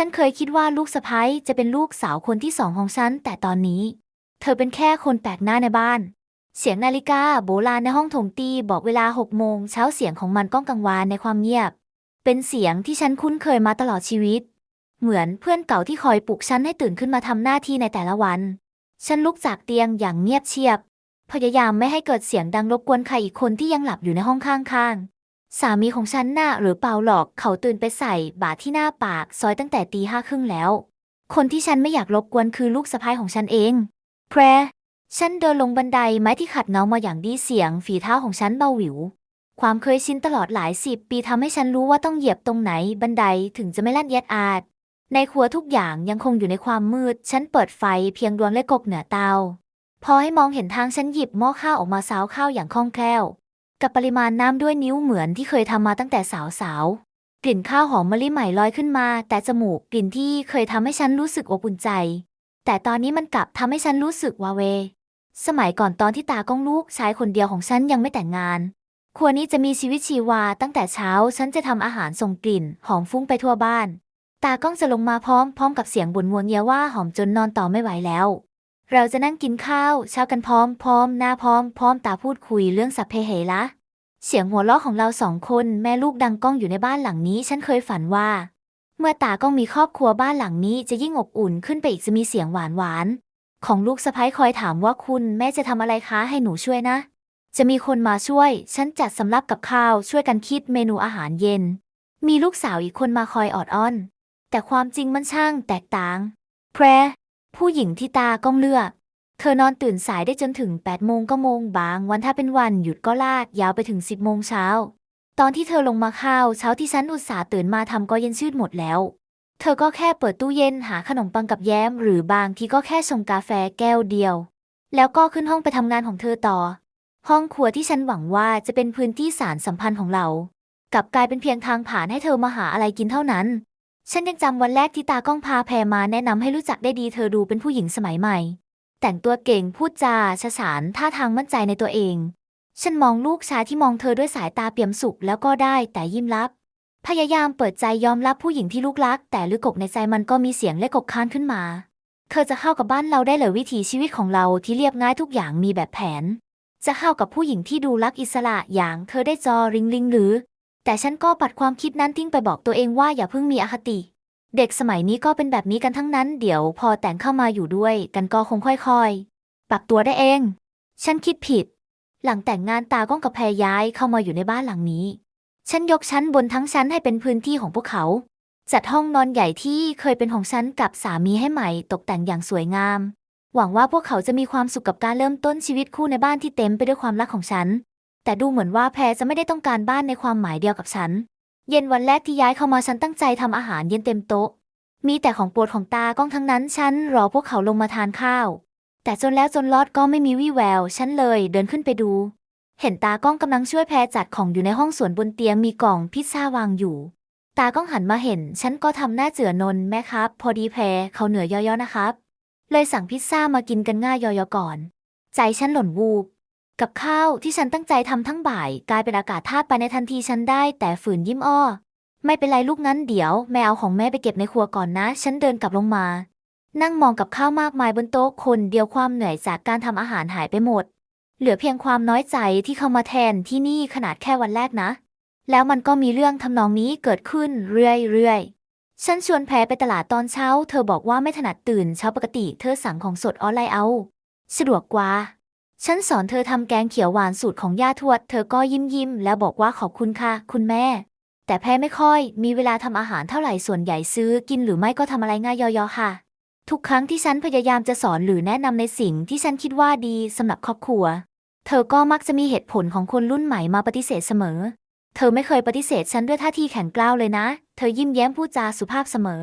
ฉันเคยคิดว่าลูกสะใภ้จะเป็นลูกสาวคนที่สองของฉัน แต่ตอนนี้ เธอเป็นแค่คนแปลกหน้าในบ้าน เสียงนาฬิกาโบราณในห้องถงตีบอกเวลาหกโมงเช้าเสียงของมันก้องกังวานในความเงียบ เป็นเสียงที่ฉันคุ้นเคยมาตลอดชีวิต เหมือนเพื่อนเก่าที่คอยปลุกฉันให้ตื่นขึ้นมาทำหน้าที่ในแต่ละวัน ฉันลุกจากเตียงอย่างเงียบเชียบ พยายามไม่ให้เกิดเสียงดังรบกวนใครอีกคนที่ยังหลับอยู่ในห้องข้างๆ สามีของฉันน่ะหรือเปล่าหรอกเขาตื่นไปใส่บาตรที่หน้าปากซอยตั้งแต่ตีห้าครึ่งแล้ว คนที่ฉันไม่อยากรบกวนคือลูกสะใภ้ของฉันเอง แพรฉันเดินลงบันไดไม้ที่ขัดเงมาอย่างดีเสียง ฝีเท้าของฉันเบาหวิว ความเคยชินตลอดหลายสิบปีทำให้ฉันรู้ว่าต้องเหยียบตรงไหนบันไดถึงจะไม่ลั่นเอียดอาด ในครัวทุกอย่างยังคงอยู่ในความมืด ฉันเปิดไฟเพียงดวงเล็กกเหนือเตาพอให้มองเห็นทางฉันหยิบหม้อข้าวออกมาซาวข้าวอย่างคล่องแคล่ว กับปริมาณน้ำด้วยนิ้วเหมือนที่เคยทำมาตั้งแต่สาวๆ กลิ่นข้าวหอมมะลิใหม่ลอยขึ้นมา แต่จมูกกลิ่นที่เคยทำให้ฉันรู้สึกอบอุ่นใจ แต่ตอนนี้มันกลับทำให้ฉันรู้สึกวาเว สมัยก่อนตอนที่ตากล้องลูกชายคนเดียวของฉันยังไม่แต่งงานครัวนี้จะมีชีวิตชีวาตั้งแต่เช้า ฉันจะทำอาหารส่งกลิ่นหอมฟุ้งไปทั่วบ้าน ตากล้องจะลงมาพร้อมพร้อมกับเสียงบ่นงวงเงียว่าหอมจนนอนต่อไม่ไหวแล้ว เราจะนั่งกินข้าวเช้ากันพร้อมพร้อมหน้าพร้อมพร้อมตาพูดคุยเรื่องสัพเพเหระเสียงหัวเราะของเราสองคนแม่ลูกดังก้องอยู่ในบ้านหลังนี้ ฉันเคยฝันว่า เมื่อตากล้องมีครอบครัวบ้านหลังนี้จะยิ่งอบอุ่นขึ้นไปอีกจะมีเสียงหวานหวานของลูกสะใภ้คอยถามว่าคุณแม่จะทำอะไรคะให้หนูช่วยนะ จะมีคนมาช่วย ฉันจัดสำรับกับข้าวช่วยกันคิดเมนูอาหารเย็น มีลูกสาวอีกคนมาคอยออดอ้อน แต่ความจริงมันช่างแตกต่าง แพร ผู้หญิงที่ตากล้องเลือก เธอนอนตื่นสายได้จนถึง 8 โมงก็โมงบาง วันถ้าเป็นวันหยุดก็ลากยาวไปถึง 10 โมงเช้า ตอนที่เธอลงมาข้าวเช้าที่ฉันอุตส่าห์ตื่นมาทำก็เย็นชืดหมดแล้ว เธอก็แค่เปิดตู้เย็นหาขนมปังกับแย้ม หรือบางทีก็แค่ชงกาแฟแก้วเดียว แล้วก็ขึ้นห้องไปทำงานของเธอต่อ ห้องครัวที่ฉันหวังว่าจะเป็นพื้นที่สารสัมพันธ์ของเรากลับกลายเป็นเพียงทางผ่านให้เธอมาหาอะไรกินเท่านั้น ฉันยังจำวันแรกที่ตากล้องพาแพรมาแนะนำให้รู้จักได้ดีเธอดูเป็นผู้หญิงสมัยใหม่ แต่งตัวเก่งพูดจาฉฉานท่าทางมั่นใจในตัวเอง ฉันมองลูกชายที่มองเธอด้วยสายตาเปี่ยมสุขแล้วก็ได้แต่ยิ้มรับ พยายามเปิดใจยอมรับผู้หญิงที่ลูกรัก แต่ลึกอกในใจมันก็มีเสียงเล็กกค้านขึ้นมา เธอจะเข้ากับบ้านเราได้เหรือวิถีชีวิตของเราที่เรียบง่ายทุกอย่างมีแบบแผน จะเข้ากับผู้หญิงที่ดูรักอิสระอย่างเธอได้จอริงลิงหรือ แต่ฉันก็ปัดความคิดนั้นทิ้งไปบอกตัวเองว่าอย่าเพิ่งมีอคติ เด็กสมัยนี้ก็เป็นแบบนี้กันทั้งนั้น เดี๋ยวพอแต่งเข้ามาอยู่ด้วย กันก็คงค่อยๆ ปรับตัวได้เอง ฉันคิดผิด หลังแต่งงานตาก้องกับแพรย้ายเข้ามาอยู่ในบ้านหลังนี้ ฉันยกชั้นบนทั้งชั้นให้เป็นพื้นที่ของพวกเขา จัดห้องนอนใหญ่ที่เคยเป็นของฉันกับสามีให้ใหม่ตกแต่งอย่างสวยงาม หวังว่าพวกเขาจะมีความสุขกับการเริ่มต้นชีวิตคู่ในบ้านที่เต็มไปด้วยความรักของฉัน แต่ดูเหมือนว่าแพรจะไม่ได้ต้องการบ้านในความหมายเดียวกับฉัน เย็นวันแรกที่ย้ายเข้ามาฉันตั้งใจทำอาหารเย็นเต็มโต๊ะ มีแต่ของโปรดของตากล้องทั้งนั้น ฉันรอพวกเขาลงมาทานข้าว แต่จนแล้วจนรอดก็ไม่มีวี่แวว ฉันเลยเดินขึ้นไปดู เห็นตากล้องกำลังช่วยแพรจัดของอยู่ในห้องส่วนบนเตียงมีกล่องพิซซ่าวางอยู่ ตากล้องหันมาเห็น ฉันก็ทำหน้าเจือนนแม่ครับ พอดีแพรเขาเหนื่อย่อๆนะครับ เลยสั่งพิซซ่ามากินกันง่ายย่อๆก่อน ใจฉันหล่นวูบ กับข้าวที่ฉันตั้งใจทำทั้งบ่าย กลายเป็นอากาศธาตุไปในทันทีฉันได้แต่ฝืนยิ้มอ้อ ไม่เป็นไรลูกนั้นเดี๋ยว แม่เอาของแม่ไปเก็บในครัวก่อนนะ ฉันเดินกลับลงมา นั่งมองกับข้าวมากมายบนโต๊ะคนเดียวความเหนื่อยจากการทำอาหารหายไปหมด เหลือเพียงความน้อยใจที่เข้ามาแทนที่นี่ขนาดแค่วันแรกนะ แล้วมันก็มีเรื่องทำนองนี้เกิดขึ้นเรื่อยๆฉันชวนแพรไปตลาดตอนเช้า เธอบอกว่าไม่ถนัดตื่นเช้าปกติ เธอสั่งของสดออนไลน์เอา สะดวกกว่า ฉันสอนเธอทำแกงเขียวหวานสูตรของย่าทวด เธอก็ยิ้มยิ้มแล้วบอกว่าขอบคุณค่ะ คุณแม่ แต่แพ้ไม่ค่อย มีเวลาทำอาหารเท่าไหร่ส่วนใหญ่ซื้อกินหรือไม่ก็ทำอะไรง่ายย่อๆค่ะ ทุกครั้งที่ฉันพยายามจะสอนหรือแนะนำในสิ่งที่ฉันคิดว่าดีสำหรับครอบครัว เธอก็มักจะมีเหตุผลของคนรุ่นใหม่มาปฏิเสธเสมอ เธอไม่เคยปฏิเสธฉันด้วยท่าทีแข็งกร้าวเลยนะ เธอยิ้มแย้มพูดจาสุภาพเสมอ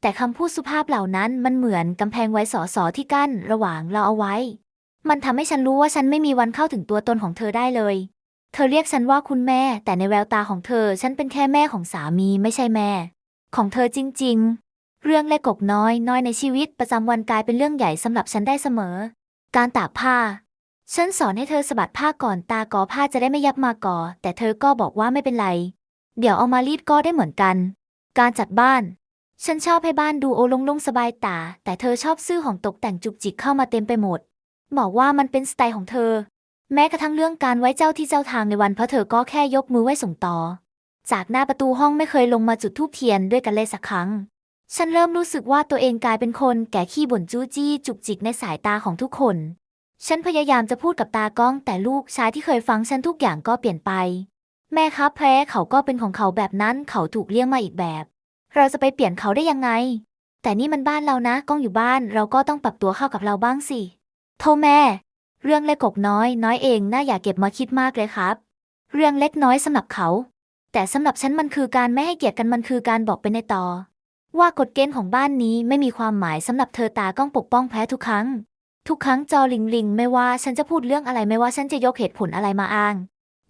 แต่คำพูดสุภาพเหล่านั้นมันเหมือนกำแพงไว้สอสอที่กั้น ระหว่างเราเอาไว้ มันทำให้ฉันรู้ว่าฉันไม่มีวันเข้าถึงตัวตนของเธอได้เลย เธอเรียกฉันว่าคุณแม่ แต่ในแววตาของเธอ ฉันเป็นแค่แม่ของสามีไม่ใช่แม่ ของเธอจริง ๆ เรื่องเล็กกกน้อย น้อยในชีวิตประจำวันกลายเป็นเรื่องใหญ่สำหรับฉันได้เสมอ การตากผ้า ฉันสอนให้เธอสะบัดผ้าก่อนตากอผ้าจะได้ไม่ยับมาก่อ แต่เธอก็บอกว่าไม่เป็นไร เดี๋ยวเอามารีดก็ได้เหมือนกัน การจัดบ้านฉันชอบให้บ้านดูโอลงๆสบายตา แต่เธอชอบซื้อของตกแต่งจุกจิกเข้ามาเต็มไปหมด บอกว่ามันเป็นสไตล์ของเธอ แม้กระทั่งเรื่องการไว้เจ้าที่เจ้าทางในวันพระเธอก็แค่ยกมือไหว้ส่งต่อ จากหน้าประตูห้องไม่เคยลงมาจุดธูปเทียนด้วยกันเลยสักครั้ง ฉันเริ่มรู้สึกว่าตัวเองกลายเป็นคนแก่ขี้บ่นจู้จี้จุกจิกในสายตาของทุกคน ฉันพยายามจะพูดกับตากล้อง แต่ลูกชายที่เคยฟังฉันทุกอย่างก็เปลี่ยนไป แม่ครับแพ้เขาก็เป็นของเขาแบบนั้นเขาถูกเลี้ยงมาอีกแบบ เราจะไปเปลี่ยนเขาได้ยังไง แต่นี่มันบ้านเรานะก้องอยู่บ้านเราก็ต้องปรับตัวเข้ากับเราบ้างสิ โทแม่ เรื่องเล็กกบน้อยน้อยเองน่าอย่าเก็บมาคิดมากเลยครับ เรื่องเล็กน้อยสำหรับเขา แต่สำหรับฉันมันคือการไม่ให้เกียรติกันมันคือการบอกไปในต่อ ว่ากฎเกณฑ์ของบ้านนี้ไม่มีความหมายสำหรับเธอตาก้องปกป้องแพ้ทุกครั้ง ทุกครั้งจอลิงลิงไม่ว่าฉันจะพูดเรื่องอะไรไม่ว่าฉันจะยกเหตุผลอะไรมาอ้าง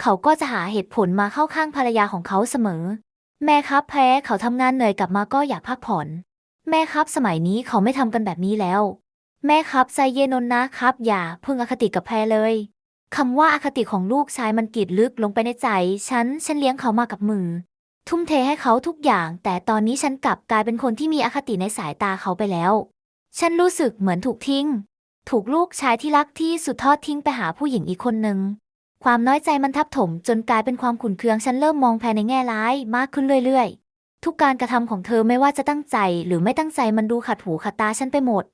เขาก็จะหาเหตุผลมาเข้าข้างภรรยาของเขาเสมอ แม่ครับแพ้เขาทำงานเหนื่อยกลับมาก็อยากพักผ่อน แม่ครับสมัยนี้เขาไม่ทำกันแบบนี้แล้ว แม่ครับใจเย็นนนนะครับ อย่าพิ่งอคติกับแพรเลยคำว่าอคติของลูกชายมันกีดลึกลงไปในใจ ฉัน ฉันเลี้ยงเขามากับมือ ทุ่มเทให้เขาทุกอย่าง แต่ตอนนี้ฉันกลับกลายเป็นคนที่มีอคติในสายตาเขาไปแล้ว ฉันรู้สึกเหมือนถูกทิ้ง ถูกลูกชายที่รักที่สุดทอดทิ้งไปหาผู้หญิงอีกคนหนึ่ง ความน้อยใจมันทับถม จนกลายเป็นความขุ่นเคือง ฉันเริ่มมองแพรในแง่ร้ายมากขึ้นเรื่อย ๆ ทุกการกระทำของเธอไม่ว่าจะตั้งใจ หรือไม่ตั้งใจมันดูขัดหูขัดตาฉันไปหมด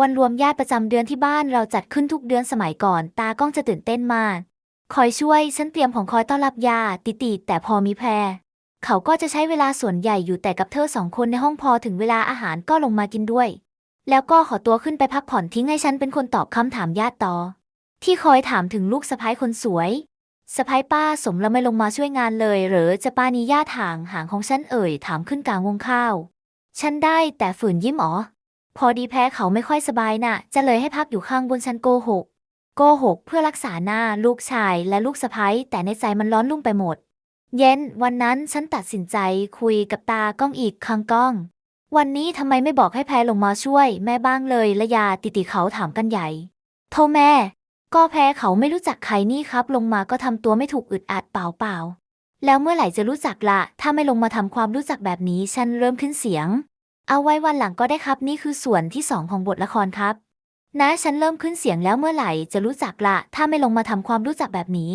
วันรวมญาติประจำเดือนที่บ้านเราจัดขึ้นทุกเดือนสมัยก่อน ตาก้องจะตื่นเต้นมาก คอยช่วยฉันเตรียมของคอยต้อนรับยาติติแต่พอมีแพร เขาก็จะใช้เวลาส่วนใหญ่อยู่แต่กับเธอสองคนในห้องพอถึงเวลาอาหารก็ลงมากินด้วย แล้วก็ขอตัวขึ้นไปพักผ่อนทิ้งให้ฉันเป็นคนตอบคำถามญาติต่อ ที่คอยถามถึงลูกสะพ้ายคนสวยสะพ้ายป้าสมแล้วไม่ลงมาช่วยงานเลยหรือจะป้านี้ญาติห่างห่างของฉันเอ่ยถามขึ้นกลางวงข้าว ฉันได้แต่ฝืนยิ้มอ๋อ พอดีแพ้เขาไม่ค่อยสบายน่ะ จะเลยให้พักอยู่ข้างบนชั้นโกหก โกหกเพื่อรักษาหน้าลูกชายและลูกสะพ้ยแต่ในใจมันร้อนรุ่มไปหมด เย็นวันนั้นฉันตัดสินใจคุยกับตาก้องอีกครั้งก้อง วันนี้ทำไมไม่บอกให้แพรลงมาช่วย แม่บ้างเลยและยาติติเขาถามกันใหญ่ โทแม่ ก็แพ้เขาไม่รู้จักใครนี่ครับ ลงมาก็ทำตัวไม่ถูกอึดอัดเปล่าเปล่าแล้วเมื่อไหร่จะรู้จักละ ถ้าไม่ลงมาทำความรู้จักแบบนี้ ฉันเริ่มขึ้นเสียง เอาไว้วันหลังก็ได้ครับนี่คือส่วนที่สองของบทละครครับ นะฉันเริ่มขึ้นเสียงแล้วเมื่อไหร่จะรู้จักละ ถ้าไม่ลงมาทำความรู้จักแบบนี้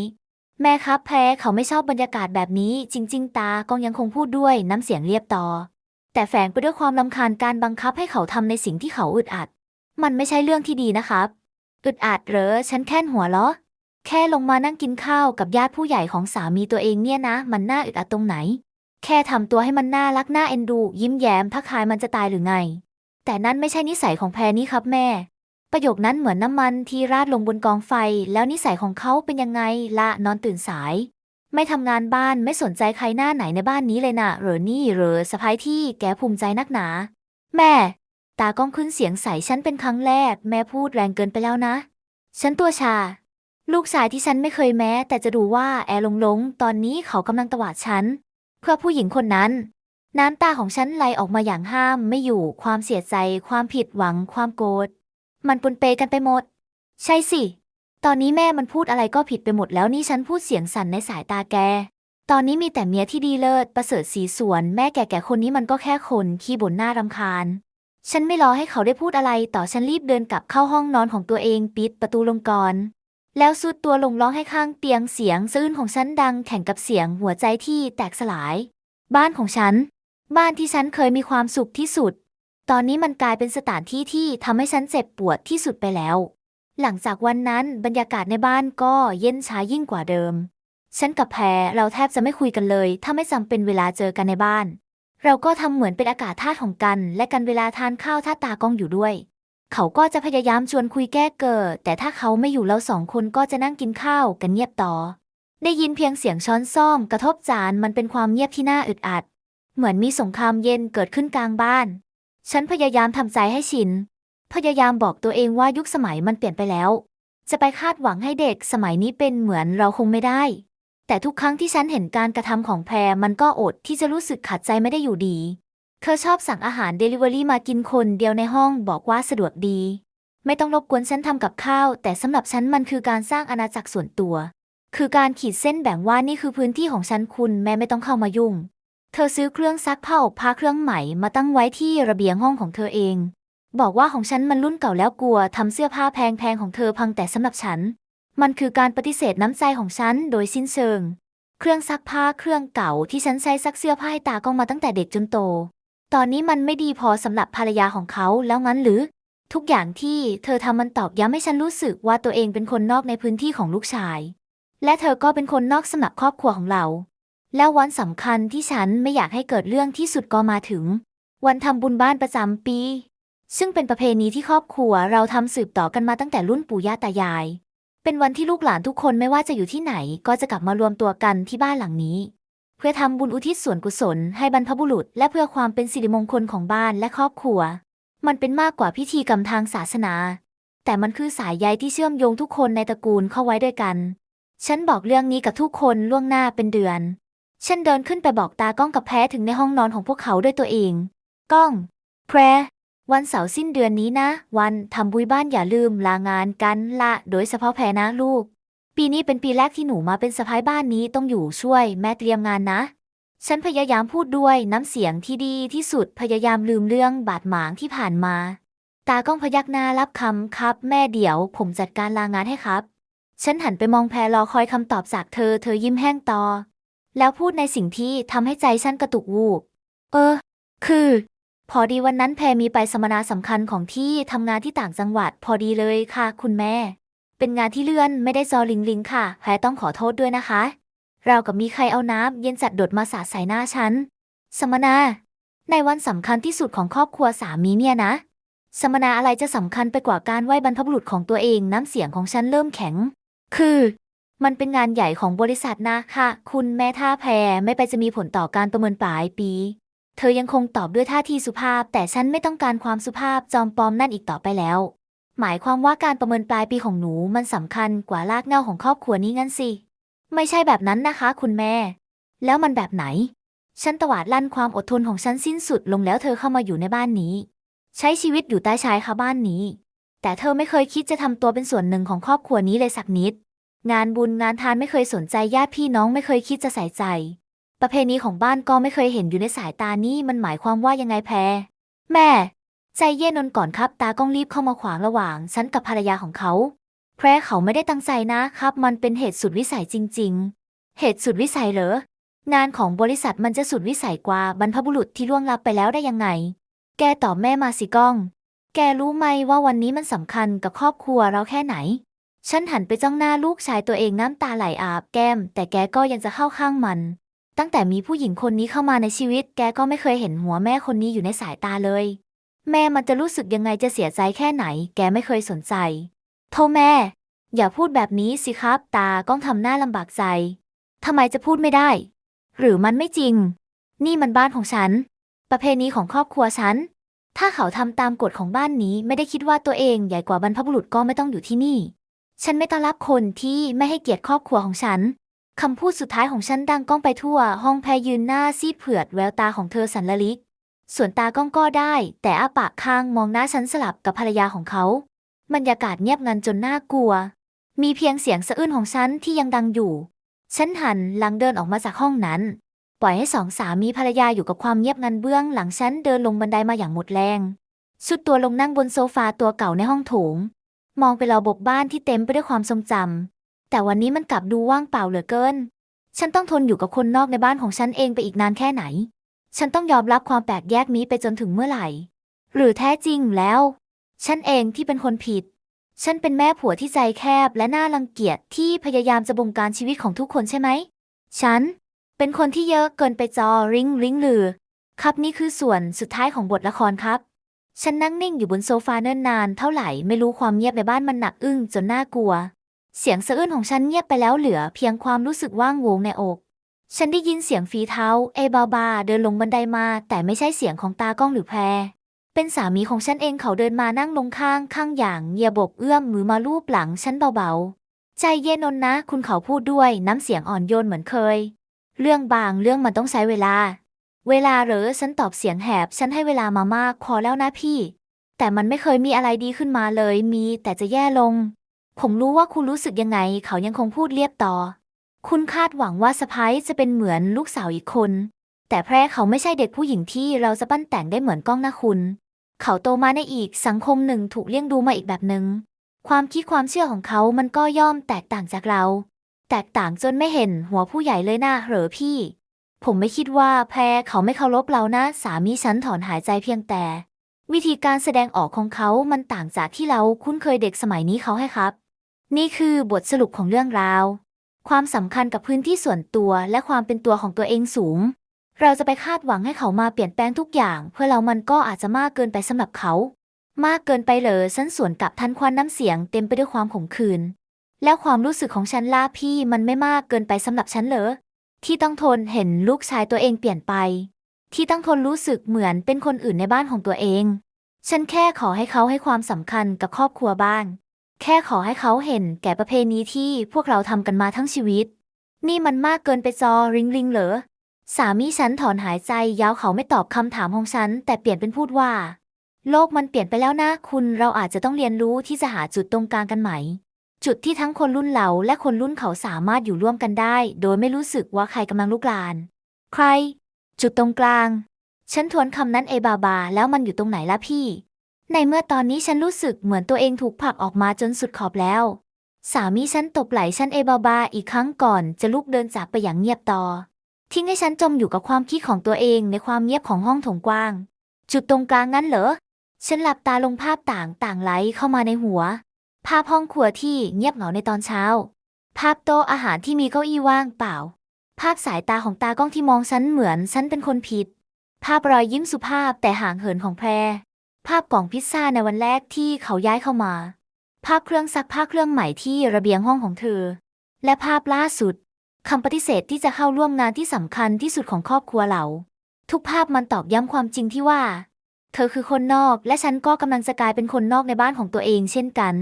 แม่ครับแพ้เขาไม่ชอบบรรยากาศแบบนี้ จริง ๆ ตากองยังคงพูดด้วยน้ำเสียงเรียบต่อ แต่แฝงไปด้วยความลำคาญการบังคับให้เขาทำในสิ่งที่เขาอึดอัด มันไม่ใช่เรื่องที่ดีนะครับอึดอัดเหรอฉันแค่นหัวเหราะแค่ลงมานั่งกินข้าวกับญาติผู้ใหญ่ของสามีตัวเองเนี่ยนะ มันน่าอึดอัดตรงไหน แค่ทำตัวให้มันน่ารักน่าเอ็นดู ยิ้มแย้มทักทายมันจะตายหรือไง แต่นั่นไม่ใช่นิสัยของแพรนี่ครับแม่ ประโยคนั้นเหมือนน้ำมันที่ราดลงบนกองไฟ แล้วนิสัยของเขาเป็นยังไงละนอนตื่นสาย ไม่ทำงานบ้านไม่สนใจใครหน้าไหนในบ้านนี้เลยนะเหรอนี่เหรอสะพายที่แกภูมิใจนักหนา แม่ ตาก้องขึ้นเสียงใสฉันเป็นครั้งแรก แม่พูดแรงเกินไปแล้วนะ ฉันตัวชา ลูกชายที่ฉันไม่เคยแม้ แต่จะดูว่าแอร์ลงลงตอนนี้เขากำลังตวาดฉัน เพื่อผู้หญิงคนนั้น น้ำตาของฉันไหลออกมาอย่างห้ามไม่อยู่ความเสียใจ ความผิดหวัง ความโกรธมันปนเปกันไปหมด ใช่สิ ตอนนี้แม่มันพูดอะไรก็ผิดไปหมดแล้วนี่ฉันพูดเสียงสั่นในสายตาแก ตอนนี้มีแต่เมียที่ดีเลิศประเสริฐสีสวนแม่แก่ๆคนนี้มันก็แค่คนขี้บ่นหน้ารำคาญ ฉันไม่รอให้เขาได้พูดอะไร ต่อฉันรีบเดินกลับเข้าห้องนอนของตัวเองปิดประตูลงก่อน แล้วสุดตัวลงร้องให้ข้างเตียงเสียงสะอื้นของฉันดังแข่งกับเสียงหัวใจที่แตกสลาย บ้านของฉัน บ้านที่ฉันเคยมีความสุขที่สุด ตอนนี้มันกลายเป็นสถานที่ที่ทำให้ฉันเจ็บปวดที่สุดไปแล้ว หลังจากวันนั้นบรรยากาศในบ้านก็เย็นช้ายิ่งกว่าเดิม ฉันกับแพรเราแทบจะไม่คุยกันเลย ถ้าไม่จำเป็นเวลาเจอกันในบ้าน เราก็ทำเหมือนเป็นอากาศธาตุของกัน และกันเวลาทานข้าวถ้าตากล้องอยู่ด้วย เขาก็จะพยายามชวนคุยแก้เกิด แต่ถ้าเขาไม่อยู่เราสองคนก็จะนั่งกินข้าวกันเงียบต่อ ได้ยินเพียงเสียงช้อนซ่อมกระทบจานมันเป็นความเงียบที่น่าอึดอัด เหมือนมีสงครามเย็นเกิดขึ้นกลางบ้าน ฉันพยายามทำใจให้ชิน พยายามบอกตัวเองว่ายุคสมัยมันเปลี่ยนไปแล้ว จะไปคาดหวังให้เด็กสมัยนี้เป็นเหมือนเราคงไม่ได้ แต่ทุกครั้งที่ฉันเห็นการกระทำของแพรมันก็อดที่จะรู้สึกขัดใจไม่ได้อยู่ดี เธอชอบสั่งอาหารเดลิเวอรี่มากินคนเดียวในห้องบอกว่าสะดวกดี ไม่ต้องรบกวนฉันทำกับข้าว แต่สำหรับฉันมันคือการสร้างอาณาจักรส่วนตัว คือการขีดเส้นแบ่งว่านี่คือพื้นที่ของฉันคุณแม่ไม่ต้องเข้ามายุ่ง เธอซื้อเครื่องซักผ้าอบผ้าเครื่องใหม่มาตั้งไว้ที่ระเบียงห้องของเธอเอง บอกว่าของฉันมันรุ่นเก่าแล้วกลัวทำเสื้อผ้าแพงๆของเธอพังแต่สำหรับฉัน มันคือการปฏิเสธน้ำใจของฉันโดยสิ้นเชิง เครื่องซักผ้าเครื่องเก่าที่ฉันใช้ซักเสื้อผ้าให้ตากล้องมาตั้งแต่เด็กจนโต ตอนนี้มันไม่ดีพอสำหรับภรรยาของเขาแล้วงั้นหรือ ทุกอย่างที่เธอทำมันตอกย้ำให้ฉันรู้สึกว่าตัวเองเป็นคนนอกในพื้นที่ของลูกชาย และเธอก็เป็นคนนอกสำหรับครอบครัวของเรา แล้ววันสำคัญที่ฉันไม่อยากให้เกิดเรื่องที่สุดก็มาถึง วันทำบุญบ้านประจำปี ซึ่งเป็นประเพณีที่ครอบครัวเราทำสืบต่อกันมาตั้งแต่รุ่นปู่ย่าตายาย เป็นวันที่ลูกหลานทุกคนไม่ว่าจะอยู่ที่ไหน ก็จะกลับมารวมตัวกันที่บ้านหลังนี้ พื่อทำบุญอุทิศส่วนกุศลให้บรรพบุรุษ และเพื่อความเป็นสิริมงคลของบ้านและครอบครัว มันเป็นมากกว่าพิธีกรรมทางศาสนา แต่มันคือสายใยที่เชื่อมโยงทุกคนในตระกูลเข้าไว้ด้วยกัน ฉันบอกเรื่องนี้กับทุกคนล่วงหน้าเป็นเดือน ฉันเดินขึ้นไปบอกตากล้องกับแพ้ถึงในห้องนอนของพวกเขาด้วยตัวเองก้อง แพรวันเสาร์สิ้นเดือนนี้นะ วันทำบุญบ้านอย่าลืมลางานกันละ โดยเฉพาะแพรนะลูก ปีนี้เป็นปีแรกที่หนูมาเป็นสะพ้ายบ้านนี้ต้องอยู่ช่วย แม่เตรียมงานนะ ฉันพยายามพูดด้วยน้ำเสียงที่ดีที่สุดพยายามลืมเรื่องบาดหมางที่ผ่านมา ตากล้องพยักหน้ารับคำครับ แม่เดี๋ยว ผมจัดการลางานให้ครับ ฉันหันไปมองแพรรอคอยคำตอบจากเธอ เธอยิ้มแห้งต่อ แล้วพูดในสิ่งที่ทำให้ใจฉันกระตุกวูบ เออ คือ พอดีวันนั้นแพรมีไปสัมมนาสำคัญของที่ทำงานที่ต่างจังหวัด พอดีเลยค่ะ คุณแม่ เป็นงานที่เลื่อนไม่ได้จอลิงลิงค่ะแพรต้องขอโทษด้วยนะคะ เรากับมีใครเอาน้ำเย็นจัดดดมาสาดใส่หน้าฉัน สมนา ในวันสำคัญที่สุดของครอบครัวสามีเนี่ยนะสมมนาอะไรจะสำคัญไปกว่าการไหว้บรรพบุรุษของตัวเองน้ำเสียงของฉันเริ่มแข็ง คือมันเป็นงานใหญ่ของบริษัทนะค่ะ คุณแม่ท่าแพรไม่ไปจะมีผลต่อการประเมินปลายปี เธอยังคงตอบด้วยท่าทีสุภาพ แต่ฉันไม่ต้องการความสุภาพจอมปลอมนั่นอีกต่อไปแล้ว หมายความว่าการประเมินปลายปีของหนูมันสำคัญกว่ารากเหง้าของครอบครัวนี้งั้นสิ ไม่ใช่แบบนั้นนะคะ คุณแม่ แล้วมันแบบไหน ฉันตวาดลั่นความอดทนของฉันสิ้นสุดลงแล้วเธอเข้ามาอยู่ในบ้านนี้ ใช้ชีวิตอยู่ใต้ชายคาบ้านนี้ แต่เธอไม่เคยคิดจะทำตัวเป็นส่วนหนึ่งของครอบครัวนี้เลยสักนิด งานบุญงานทานไม่เคยสนใจญาติพี่น้องไม่เคยคิดจะใส่ใจ ประเพณีของบ้านก็ไม่เคยเห็นอยู่ในสายตานี่มันหมายความว่ายังไงแพรแม่ ใจเย็นนนก่อนครับ ตากล้องรีบเข้ามาขวางระหว่างฉันกับภรรยาของเขาแพรเขาไม่ได้ตั้งใจนะครับ มันเป็นเหตุสุดวิสัยจริง ๆ เหตุสุดวิสัยเหรองานของบริษัทมันจะสุดวิสัยกว่าบรรพบุรุษที่ล่วงลับไปแล้วได้ยังไง แกตอบแม่มาสิก้อง แกรู้ไหมว่าวันนี้มันสำคัญกับครอบครัวเราแค่ไหน ฉันหันไปจ้องหน้าลูกชายตัวเองน้ำตาไหลอาบแก้ม แต่แกก็ยังจะเข้าข้างมัน ตั้งแต่มีผู้หญิงคนนี้เข้ามาในชีวิต แกก็ไม่เคยเห็นหัวแม่คนนี้อยู่ในสายตาเลย แม่มันจะรู้สึกยังไงจะเสียใจแค่ไหน แกไม่เคยสนใจ โทแม่ อย่าพูดแบบนี้สิครับ ตาก้องทำหน้าลำบากใจทำไมจะพูดไม่ได้ หรือมันไม่จริง นี่มันบ้านของฉัน ประเพณีของครอบครัวฉัน ถ้าเขาทำตามกฎของบ้านนี้ไม่ได้คิดว่าตัวเองใหญ่กว่าบรรพบุรุษก็ไม่ต้องอยู่ที่นี่ ฉันไม่ต้อนรับคนที่ไม่ให้เกียรติครอบครัวของฉันคำพูดสุดท้ายของฉันดังก้องไปทั่ว ห้องแพรยืนหน้าซีดเผือดแววตาของเธอสันละลิก ส่วนตาก้องก็ได้ แต่อ้าปากค้างมองหน้าฉันสลับกับภรรยาของเขาบรรยากาศเงียบงันจนน่ากลัว มีเพียงเสียงสะอื้นของฉันที่ยังดังอยู่ ฉันหันหลังเดินออกมาจากห้องนั้น ปล่อยให้สองสามีภรรยาอยู่กับความเงียบงันเบื้องหลังฉันเดินลงบันไดมาอย่างหมดแรงสุดตัวลงนั่งบนโซฟาตัวเก่าในห้องโถง มองไปรอบกบ้านที่เต็มไปด้วยความทรงจำแต่วันนี้มันกลับดูว่างเปล่าเหลือเกิน ฉันต้องทนอยู่กับคนนอกในบ้านของฉันเองไปอีกนานแค่ไหน ฉันต้องยอมรับความแปลกแยกนี้ไปจนถึงเมื่อไหร่ หรือแท้จริงแล้ว ฉันเองที่เป็นคนผิด ฉันเป็นแม่ผัวที่ใจแคบและน่ารังเกียจที่พยายามจะบงการชีวิตของทุกคนใช่ไหม ฉัน เป็นคนที่เยอะเกินไปจอริงริงลือ ครับนี่คือส่วนสุดท้ายของบทละครครับ ฉันนั่งนิ่งอยู่บนโซฟาเนิ่นนานเท่าไหร่ไม่รู้ความเงียบในบ้านมันหนักอึ้งจนน่ากลัว เสียงสะอื้นของฉันเงียบไปแล้วเหลือเพียงความรู้สึกว่างโวงในอก ฉันได้ยินเสียงฝีเท้า เอบาบาเดินลงบันไดมา แต่ไม่ใช่เสียงของตากล้องหรือแพร เป็นสามีของฉันเองเขาเดินมานั่งลงข้างข้างอย่างเยียบกเอื้อมมือมาลูบหลังฉันเบาๆ ใจเย็นนนนะ คุณเขาพูดด้วยน้ำเสียงอ่อนโยนเหมือนเคย เรื่องบางเรื่องมันต้องใช้เวลา เวลาเหรอฉันตอบเสียงแหบ ฉันให้เวลามามากพอแล้วนะพี่ แต่มันไม่เคยมีอะไรดีขึ้นมาเลย มีแต่จะแย่ลง ผมรู้ว่าคุณรู้สึกยังไง เขายังคงพูดเรียบต่อ คุณคาดหวังว่าสะพ้ายจะเป็นเหมือนลูกสาวอีกคน แต่แพร่เขาไม่ใช่เด็กผู้หญิงที่เราจะปั้นแต่งได้เหมือนก้องนะคุณ เขาโตมาในอีกสังคมหนึ่งถูกเลี้ยงดูมาอีกแบบหนึ่งความคิดความเชื่อของเขามันก็ย่อมแตกต่างจากเรา แตกต่างจนไม่เห็นหัวผู้ใหญ่เลยนะเหรอพี่ ผมไม่คิดว่าแพรเขาไม่เคารพเรานะสามีฉันถอนหายใจเพียงแต่ วิธีการแสดงออกของเขามันต่างจากที่เราคุ้นเคยเด็กสมัยนี้เขาให้ครับ นี่คือบทสรุปของเรื่องราว ความสำคัญกับพื้นที่ส่วนตัวและความเป็นตัวของตัวเองสูง เราจะไปคาดหวังให้เขามาเปลี่ยนแปลงทุกอย่าง เพื่อเรามันก็อาจจะมากเกินไปสำหรับเขา มากเกินไปเหรอฉันสวนกลับทันควันน้ำเสียงเต็มไปด้วยความขมขื่นแล้วความรู้สึกของฉันล่าพี่มันไม่มากเกินไปสำหรับฉันเหรอที่ต้องทนเห็นลูกชายตัวเองเปลี่ยนไป ที่ต้องทนรู้สึกเหมือนเป็นคนอื่นในบ้านของตัวเอง ฉันแค่ขอให้เขาให้ความสำคัญกับครอบครัวบ้าง แค่ขอให้เขาเห็นแก่ประเพณีที่พวกเราทำกันมาทั้งชีวิต นี่มันมากเกินไปจอริงริงเหรอ สามีฉันถอนหายใจยาวเขาไม่ตอบคำถามของฉัน แต่เปลี่ยนเป็นพูดว่า โลกมันเปลี่ยนไปแล้วนะ คุณเราอาจจะต้องเรียนรู้ที่จะหาจุดตรงกลางกันไหมจุดที่ทั้งคนรุ่นเราและคนรุ่นเขาสามารถอยู่ร่วมกันได้ โดยไม่รู้สึกว่าใครกำลังลุกลาน ใคร จุดตรงกลาง ฉันทวนคำนั้นเอบาบา แล้วมันอยู่ตรงไหนล่ะพี่ ในเมื่อตอนนี้ฉันรู้สึกเหมือนตัวเองถูกผลักออกมาจนสุดขอบแล้ว สามีฉันตบไหล่ฉันเอบาบาอีกครั้งก่อนจะลุกเดินจากไปอย่างเงียบต่อ ทิ้งให้ฉันจมอยู่กับความคิดของตัวเองในความเงียบของห้องโถงกว้าง จุดตรงกลางนั้นเหรอ ฉันหลับตาลงภาพต่างต่างๆไหลเข้ามาในหัว ภาพห้องครัวที่เงียบเหงาในตอนเช้า ภาพโต๊ะอาหารที่มีเก้าอี้ว่างเปล่า ภาพสายตาของตากล้องที่มองฉันเหมือนฉันเป็นคนผิด ภาพรอยยิ้มสุภาพแต่ห่างเหินของแพร ภาพกล่องพิซซ่าในวันแรกที่เขาย้ายเข้ามา ภาพเครื่องซักผ้าเครื่องใหม่ที่ระเบียงห้องของเธอ และภาพล่าสุดคำปฏิเสธที่จะเข้าร่วมงานที่สำคัญที่สุดของครอบครัวเรา ทุกภาพมันตอกย้ำความจริงที่ว่า เธอคือคนนอกและฉันก็กำลังจะกลายเป็นคนนอกในบ้านของตัวเองเช่นกัน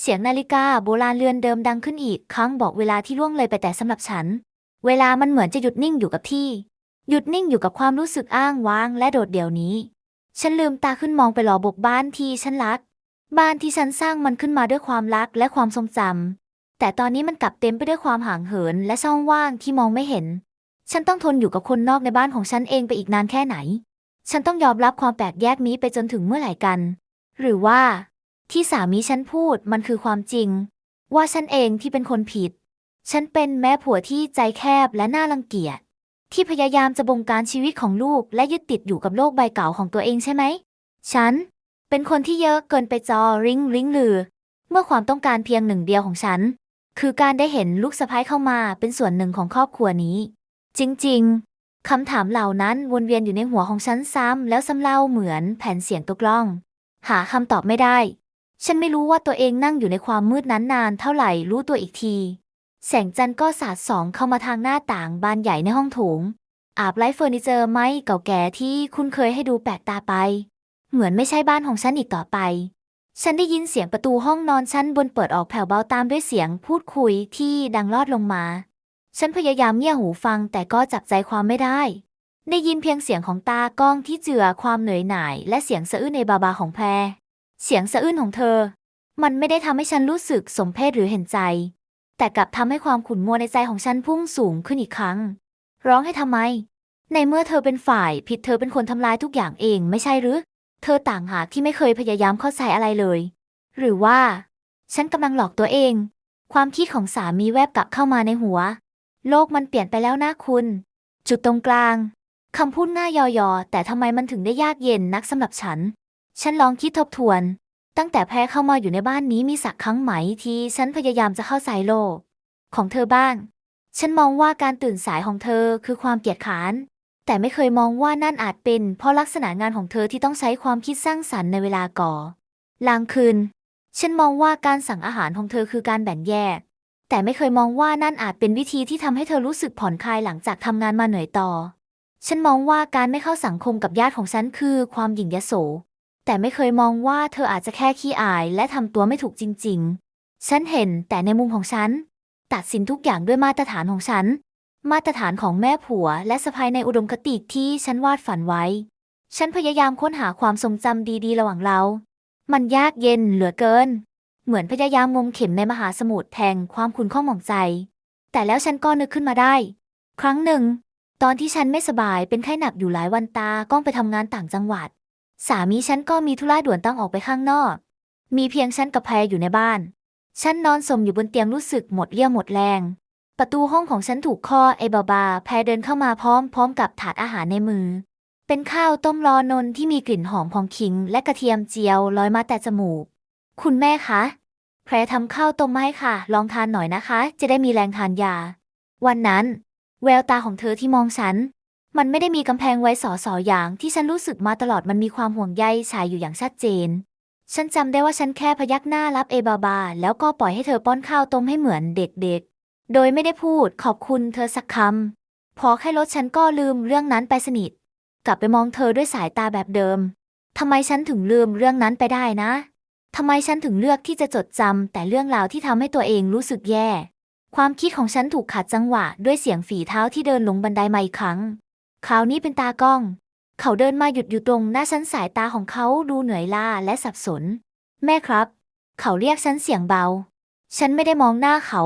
เสียงนาฬิกาโบราณเรือนเดิมดังขึ้นอีกครั้งบอกเวลาที่ล่วงเลยไปแต่สำหรับฉัน เวลามันเหมือนจะหยุดนิ่งอยู่กับที่ หยุดนิ่งอยู่กับความรู้สึกอ้างว้างและโดดเดี่ยวนี้ ฉันลืมตาขึ้นมองไปหลอบกบ้านที่ฉันรัก บ้านที่ฉันสร้างมันขึ้นมาด้วยความรักและความทรงจำแต่ตอนนี้มันกลับเต็มไปด้วยความห่างเหินและช่องว่างที่มองไม่เห็น ฉันต้องทนอยู่กับคนนอกในบ้านของฉันเองไปอีกนานแค่ไหน ฉันต้องยอมรับความแปลกแยกนี้ไปจนถึงเมื่อไหร่กัน หรือว่า ที่สามีฉันพูดมันคือความจริง ว่าฉันเองที่เป็นคนผิด ฉันเป็นแม่ผัวที่ใจแคบและน่ารังเกียจ ที่พยายามจะบงการชีวิตของลูกและยึดติดอยู่กับโลกใบเก่าของตัวเองใช่ไหม ฉัน เป็นคนที่เยอะเกินไปจอริงริงลือ เมื่อความต้องการเพียงหนึ่งเดียวของฉัน คือการได้เห็นลูกสะพ้ายเข้ามาเป็นส่วนหนึ่งของครอบครัวนี้ จริง ๆคำถามเหล่านั้นวนเวียนอยู่ในหัวของฉันซ้ำแล้วซ้ำเล่าเหมือนแผ่นเสียงตัวกล้อง หาคำตอบไม่ได้ ฉันไม่รู้ว่าตัวเองนั่งอยู่ในความมืดนั้นนานเท่าไหร่รู้ตัวอีกที แสงจันทร์ก็สาดส่องเข้ามาทางหน้าต่างบานใหญ่ในห้องโถง อาบไร้เฟอร์นิเจอร์ไม้เก่าแก่ที่คุณเคยให้ดูแปลกตาไป เหมือนไม่ใช่บ้านของฉันอีกต่อไป ฉันได้ยินเสียงประตูห้องนอนชั้นบนเปิดออกแผ่วเบาตามด้วยเสียงพูดคุยที่ดังลอดลงมา ฉันพยายามเงี่ยหูฟังแต่ก็จับใจความไม่ได้ ได้ยินเพียงเสียงของตากล้องที่เจือความเหนื่อยหน่าย และเสียงสะอื้นในบาบาของแพร เสียงสะอื้นของเธอ มันไม่ได้ทำให้ฉันรู้สึกสมเพชหรือเห็นใจ แต่กลับทำให้ความขุ่นมัวในใจของฉันพุ่งสูงขึ้นอีกครั้ง ร้องให้ทำไม ในเมื่อเธอเป็นฝ่ายผิดเธอเป็นคนทำลายทุกอย่างเองไม่ใช่หรือ เธอต่างหากที่ไม่เคยพยายามเข้าใจอะไรเลย หรือว่า ฉันกำลังหลอกตัวเอง ความคิดของสามีแวบกลับเข้ามาในหัว โลกมันเปลี่ยนไปแล้วนะคุณ จุดตรงกลางคำพูดง่ายยอๆแต่ทำไมมันถึงได้ยากเย็นนักสำหรับฉัน ฉันลองคิดทบทวน ตั้งแต่แพ้เข้ามาอยู่ในบ้านนี้มีสักครั้งไหมที่ฉันพยายามจะเข้าใจโลก ของเธอบ้าง ฉันมองว่าการตื่นสายของเธอคือความเกียจค้าน แต่ไม่เคยมองว่านั่นอาจเป็นเพราะลักษณะงานของเธอที่ต้องใช้ความคิดสร้างสรรค์ในเวลาก่อลางคืน ฉันมองว่าการสั่งอาหารของเธอคือการแบ่งแยก แต่ไม่เคยมองว่านั่นอาจเป็นวิธีที่ทำให้เธอรู้สึกผ่อนคลายหลังจากทำงานมาเหนื่อยต่อ ฉันมองว่าการไม่เข้าสังคมกับญาติของฉันคือความหยิ่งยโส แต่ไม่เคยมองว่าเธออาจจะแค่ขี้อายและทำตัวไม่ถูกจริง ๆ ฉันเห็นแต่ในมุมของฉัน ตัดสินทุกอย่างด้วยมาตรฐานของฉัน มาตรฐานของแม่ผัวและสะพายในอุดมคติที่ฉันวาดฝันไว้ ฉันพยายามค้นหาความทรงจำดีๆ ระหว่างเรา มันยากเย็นเหลือเกิน เหมือนพยายามงมเข็มในมหาสมุทรแทงความคุณข้องหมองใจ แต่แล้วฉันก็นึกขึ้นมาได้ ครั้งหนึ่ง ตอนที่ฉันไม่สบายเป็นไข้หนักอยู่หลายวันตาก้องไปทำงานต่างจังหวัด สามีฉันก็มีธุระด่วนต้องออกไปข้างนอก มีเพียงฉันกับแพรอยู่ในบ้าน ฉันนอนสมอยู่บนเตียงรู้สึกหมดเรี่ยวหมดแรง ประตูห้องของฉันถูกเคอไอบาบา แพรเดินเข้ามาพร้อมพร้อมกับถาดอาหารในมือ เป็นข้าวต้มรอนนที่มีกลิ่นหอมของขิง และกระเทียมเจียวลอยมาแต่จมูก คุณแม่คะ แพรทำข้าวต้มมาให้ค่ะ ลองทานหน่อยนะคะ จะได้มีแรงทานยา วันนั้น แววตาของเธอที่มองฉัน มันไม่ได้มีกำแพงไว้สอสออย่างที่ฉันรู้สึกมาตลอดมันมีความห่วงใยฉายอยู่อย่างชัดเจน ฉันจำได้ว่าฉันแค่พยักหน้ารับเอบาบา แล้วก็ปล่อยให้เธอป้อนข้าวต้มให้เหมือนเด็กๆ โดยไม่ได้พูดขอบคุณเธอสักคำพอแค่ลดฉันก็ลืมเรื่องนั้นไปสนิท กลับไปมองเธอด้วยสายตาแบบเดิมทำไมฉันถึงลืมเรื่องนั้นไปได้นะทำไมฉันถึงเลือกที่จะจดจำแต่เรื่องราวที่ทำให้ตัวเองรู้สึกแย่ ความคิดของฉันถูกขัดจังหวะด้วยเสียงฝีเท้าที่เดินลงบันไดมาอีกครั้ง คราวนี้เป็นตากล้อง เขาเดินมาหยุดอยู่ตรงหน้าฉันสายตาของเขาดูเหนื่อยล้าและสับสน แม่ครับ เขาเรียกฉันเสียงเบา ฉันไม่ได้มองหน้าเขา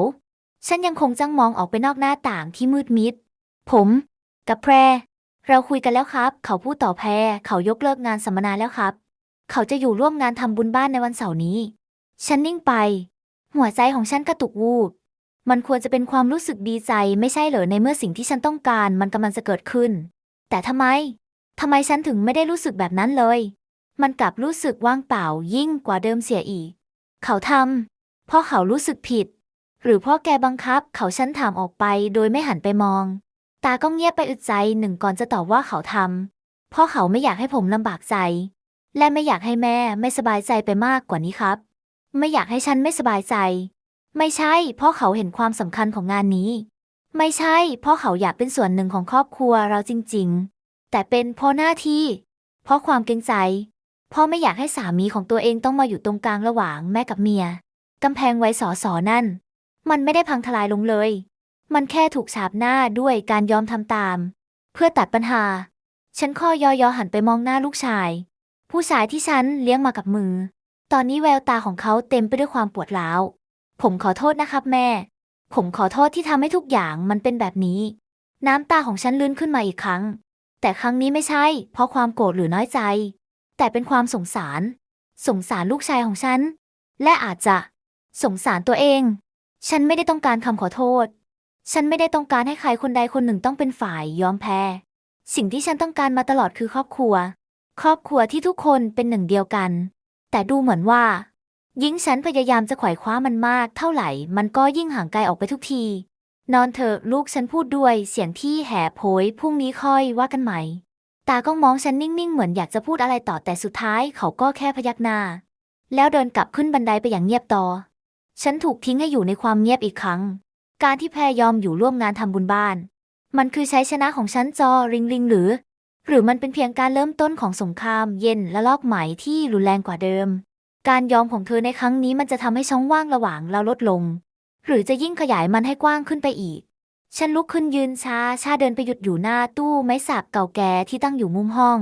ฉันยังคงจ้องมองออกไปนอกหน้าต่างที่มืดมิด ผม กับแพร เราคุยกันแล้วครับ เขาพูดต่อแพร เขายกเลิกงานสัมมนาแล้วครับ เขาจะอยู่ร่วมงานทำบุญบ้านในวันเสาร์นี้ ฉันนิ่งไป หัวใจของฉันกระตุกวูบ มันควรจะเป็นความรู้สึกดีใจไม่ใช่เหรอในเมื่อสิ่งที่ฉันต้องการมันกำลังจะเกิดขึ้น แต่ทำไมทำไมฉันถึงไม่ได้รู้สึกแบบนั้นเลย มันกลับรู้สึกว่างเปล่ายิ่งกว่าเดิมเสียอีก เขาทำเพราะเขารู้สึกผิด หรือเพราะแกบังคับเขาฉันถามออกไปโดยไม่หันไปมอง ตาก็เงียบไปอึดใจหนึ่งก่อนจะตอบว่าเขาทำเพราะเขาไม่อยากให้ผมลำบากใจ และไม่อยากให้แม่ไม่สบายใจไปมากกว่านี้ครับ ไม่อยากให้ฉันไม่สบายใจ ไม่ใช่เพราะเขาเห็นความสำคัญของงานนี้ ไม่ใช่เพราะเขาอยากเป็นส่วนหนึ่งของครอบครัวเราจริง ๆ แต่เป็นเพราะหน้าที่ เพราะความเกรงใจเพราะไม่อยากให้สามีของตัวเองต้องมาอยู่ตรงกลางระหว่างแม่กับเมียกำแพงไว้สอสอนั่น มันไม่ได้พังทลายลงเลย มันแค่ถูกฉาบหน้าด้วยการยอมทำตาม เพื่อตัดปัญหา ฉันข้อยอยอหันไปมองหน้าลูกชาย ผู้ชายที่ฉันเลี้ยงมากับมือ ตอนนี้แววตาของเขาเต็มไปด้วยความปวดร้าว ผมขอโทษนะครับแม่ ผมขอโทษที่ทำให้ทุกอย่างมันเป็นแบบนี้ น้ำตาของฉันลื่นขึ้นมาอีกครั้ง แต่ครั้งนี้ไม่ใช่ เพราะความโกรธหรือน้อยใจ แต่เป็นความสงสาร สงสารลูกชายของฉัน และอาจจะสงสารตัวเอง ฉันไม่ได้ต้องการคำขอโทษ ฉันไม่ได้ต้องการให้ใครคนใดคนหนึ่งต้องเป็นฝ่ายยอมแพ้ สิ่งที่ฉันต้องการมาตลอดคือครอบครัว ครอบครัวที่ทุกคนเป็นหนึ่งเดียวกัน แต่ดูเหมือนว่า ยิ่งฉันพยายามจะไขว่คว้ามันมากเท่าไหร่ มันก็ยิ่งห่างไกลออกไปทุกที นอนเถอะลูกฉันพูดด้วย เสียงที่แหบโหยพรุ่งนี้ค่อยว่ากันใหม่ตาก็มองฉันนิ่งๆ เหมือนอยากจะพูดอะไรต่อแต่สุดท้ายเขาก็แค่พยักหน้า แล้วเดินกลับขึ้นบันไดไปอย่างเงียบต่อ ฉันถูกทิ้งให้อยู่ในความเงียบอีกครั้ง การที่แพรยอมอยู่ร่วมงานทำบุญบ้าน มันคือใชัยชนะของฉันจอริงริงหรือ หรือมันเป็นเพียงการเริ่มต้นของสงครามเย็นและลอกใหม่ที่รุนแรงกว่าเดิม การยอมของเธอในครั้งนี้มันจะทำให้ช่องว่างระหว่างเราลดลง หรือจะยิ่งขยายมันให้กว้างขึ้นไปอีก ฉันลุกขึ้นยืนช้าชาเดินไปหยุดอยู่หน้าตู้ไม้สักเก่าแก่ที่ตั้งอยู่มุมห้อง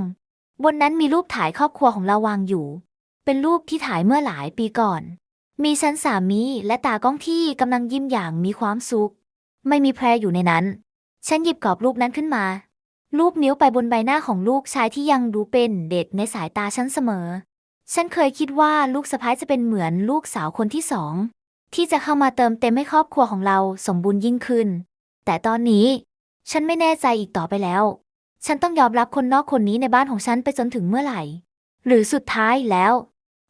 บนนั้นมีรูปถ่ายครอบครัวของเราวางอยู่ เป็นรูปที่ถ่ายเมื่อหลายปีก่อน มีฉันสามีและตากล้องที่กำลังยิ้มอย่างมีความสุข ไม่มีแพรอยู่ในนั้น ฉันหยิบกรอบรูปนั้นขึ้นมารูปนิ้วไปบนใบหน้าของลูกชายที่ยังดูเป็นเด็กในสายตาฉันเสมอ ฉันเคยคิดว่าลูกสะพ้ายจะเป็นเหมือนลูกสาวคนที่สอง ที่จะเข้ามาเติมเต็มให้ครอบครัวของเราสมบูรณ์ยิ่งขึ้น แต่ตอนนี้ ฉันไม่แน่ใจอีกต่อไปแล้ว ฉันต้องยอมรับคนนอกคนนี้ในบ้านของฉันไปจนถึงเมื่อไหร่ หรือสุดท้ายแล้ว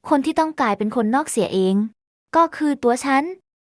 คนที่ต้องกลายเป็นคนนอกเสียเอง ก็คือตัวฉัน